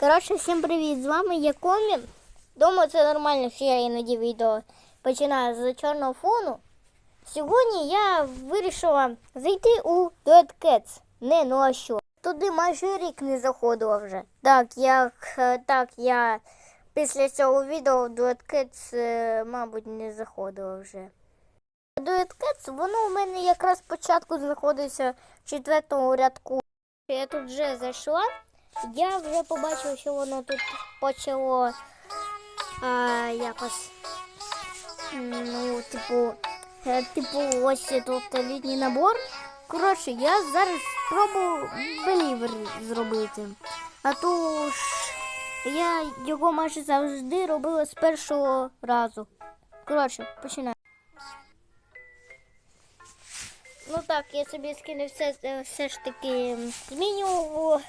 Коротше, всім привіт! З вами я Комін. Думаю, це нормально, що я іноді відео починаю з чорного фону. Сьогодні я вирішила зайти у Dead Cats. Не, ну а що? Туди майже рік не заходила вже. Так, як е, так, я після цього відео в Dead Cats, е, мабуть, не заходила вже. Duet Cats, воно у мене якраз спочатку знаходиться в четвертому рядку. Я тут вже зайшла. Я вже побачила, що воно тут почало а, якось. Ну, типу, е, типу, ось тут літній набор. Коротше, я зараз спробую белівер зробити. А то ж я його майже завжди робила з першого разу. Коротше, починаю. Ну так, я собі скину все, е, все ж таки змінював,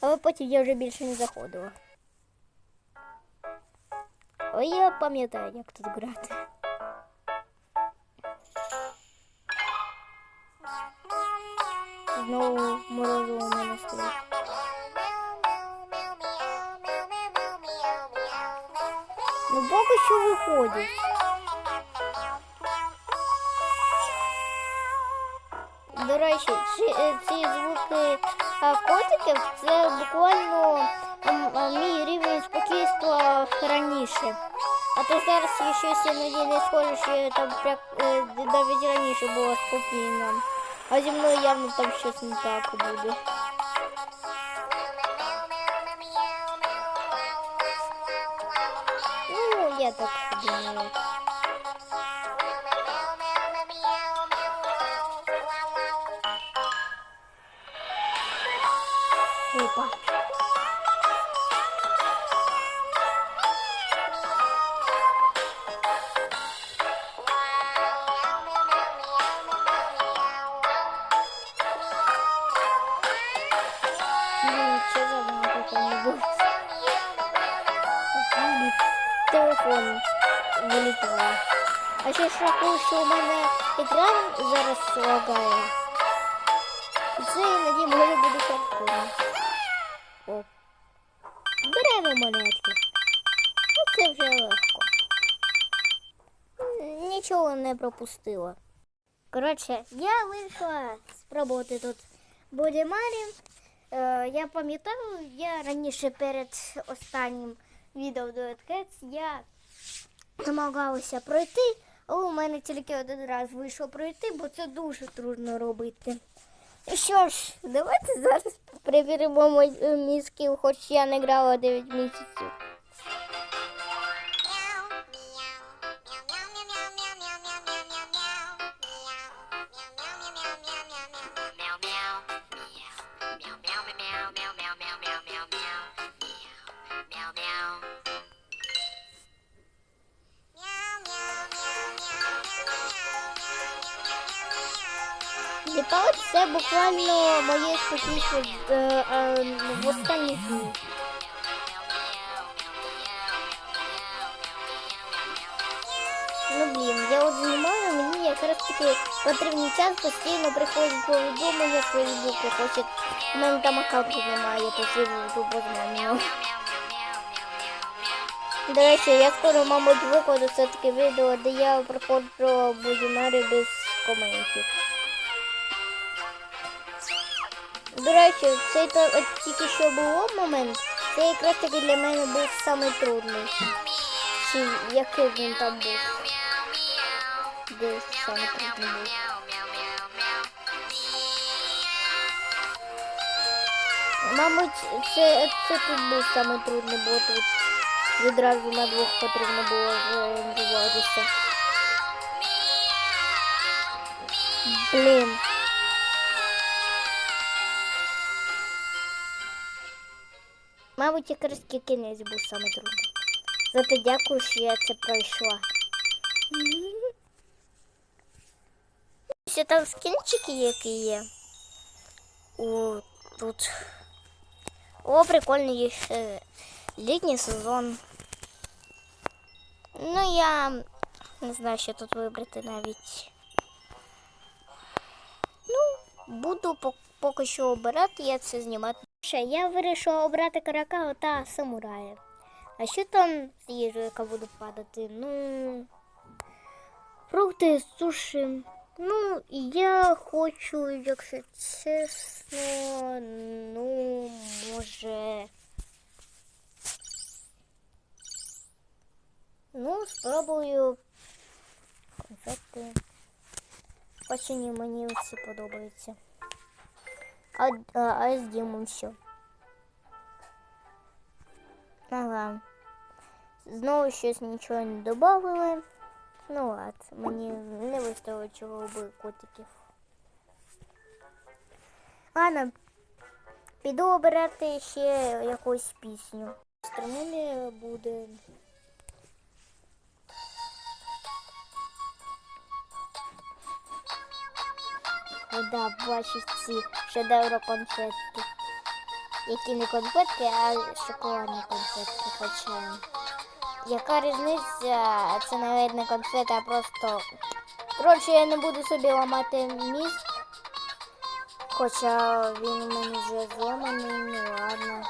але потім я вже більше не заходила. Ой, я пам'ятаю, як тут грати. Знову морозиво у мене стоїть. Ну поки що виходить. До речі, ці, е, ці звуки а, котиків це буквально мій рівень спокійства раніше. А то зараз я щось іноді не схоже, що я там е, навіть раніше було спокійно. А зі мною явно там щось не так буде. Ну, я так думаю. Опа. Блин, что за звук какой-нибудь? Блін, Телефон вилітає. А ще ж рахую, що у мене екран зараз лагає. І це іноді може бути хардкорно. О. Беремо монетки. Ну це вже легко. Нічого не пропустила. Коротше, я вирішила спробувати тут бодімарі. Е, я пам'ятаю, я раніше перед останнім відео до Cats я намагалася пройти, але у мене тільки один раз вийшло пройти, бо це дуже трудно робити. Що ж, давайте зараз перевіримо мій, мізки, хоч я не грала 9 місяців. Це буквально моє спокійство е, е, в останні дні. Ну блін, я от знімаю, мені якраз таки потрібний час постійно приходять повідомлення з Фейсбуку, хочуть, у мене там аккаунту немає, то Фейсбуку позвоню. До речі, я скоро, мабуть, викладу все-таки відео, де я проходжу будімери без коментів. До речі, цей от тільки що було момент, це якраз таки для мене був самий трудний. Чи який він там був? Де самий трудний був? Мабуть, це, це тут був самий трудний, бо тут відразу на двох потрібно було зорієнтуватися. Блін. Мабуть, якраз кінець був саме трудний. Зате дякую, що я це пройшла. Ще там скінчики які є. О, тут. О, прикольно, є ще літній сезон. Ну, я не знаю, що тут вибрати навіть. Ну, буду поки що обирати, я це знімати я вирішила обрати каракау та самурая. А що там з їжею, яка буде падати? Ну. Фрукти, суші. Ну, я хочу, якщо чесно, ну, може. Ну, спробую конфети. Очень мені всі подобаються. А, а, а з Дімом що? Ага. Знову щось нічого не додавали. Ну ладно, мені не вистачило чого би котиків. Ладно, піду обирати ще якусь пісню. Стримує буде. Да, бачиш ці шедевро конфетки. Які не конфетки, а шоколадні конфетки. Хоча. Яка різниця? Це навіть не конфета, а просто. Коротше, я не буду собі ламати мізк. Хоча він у мене вже зламаний, ну ладно.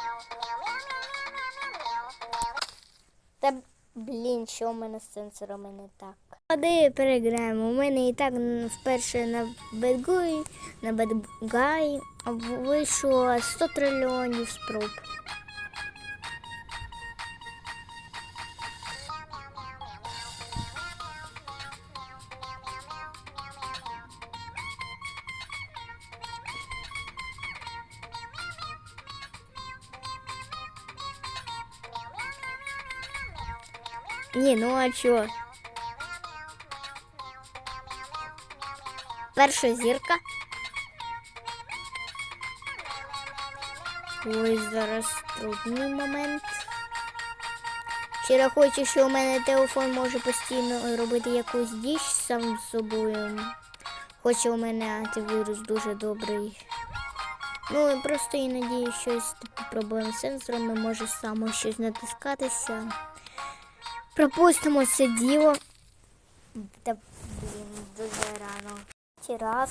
Та блін, що в мене з сенсорами не так. Ходи переграємо. У мене і так вперше на бедгуй, на Бедгай вийшло 100 трильйонів спроб. Ні, ну а чого? Перша зірка. Ой, зараз трудний момент. Чи рахуючи, що у мене телефон може постійно робити якусь діч сам з собою. Хоча у мене антивірус дуже добрий. Ну, просто іноді щось проблем з сенсорами може само щось натискатися. Пропустимо це діло. Та блін, дуже рано. Ті раз.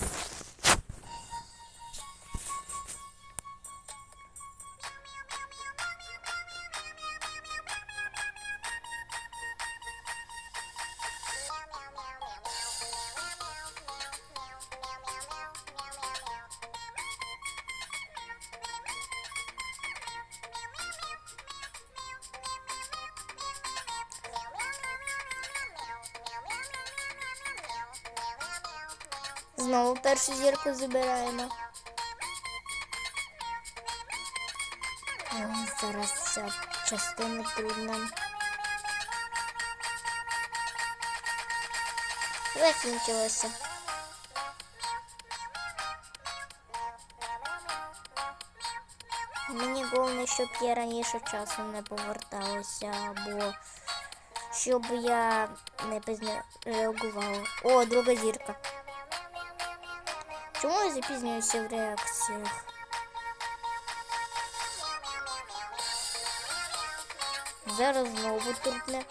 Знову першу зірку забираємо. Ой, зараз ця частина трудна. Закінчилося. Мені головне, щоб я раніше часом не поверталася, або щоб я не пізно реагувала. О, друга зірка. Чому я запізнююся в реакціях? Зараз знову турне.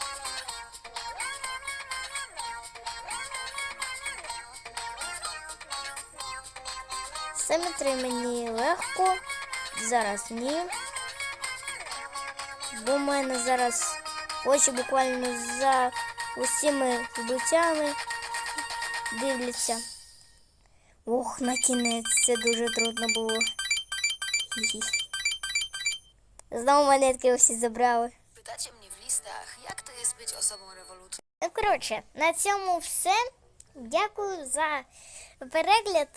Саме три мені легко. Зараз ні. Бо в мене зараз очі буквально за усіми вбиттями дивляться. Ох, на кінець це дуже трудно було. Знову монетки усі забрали. Mnie w listach, jak to jest być osobą rewolucji. Ну, коротше, на цьому все. Дякую за перегляд.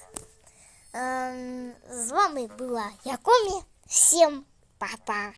Ем, з вами була Якомі. Всім па-па.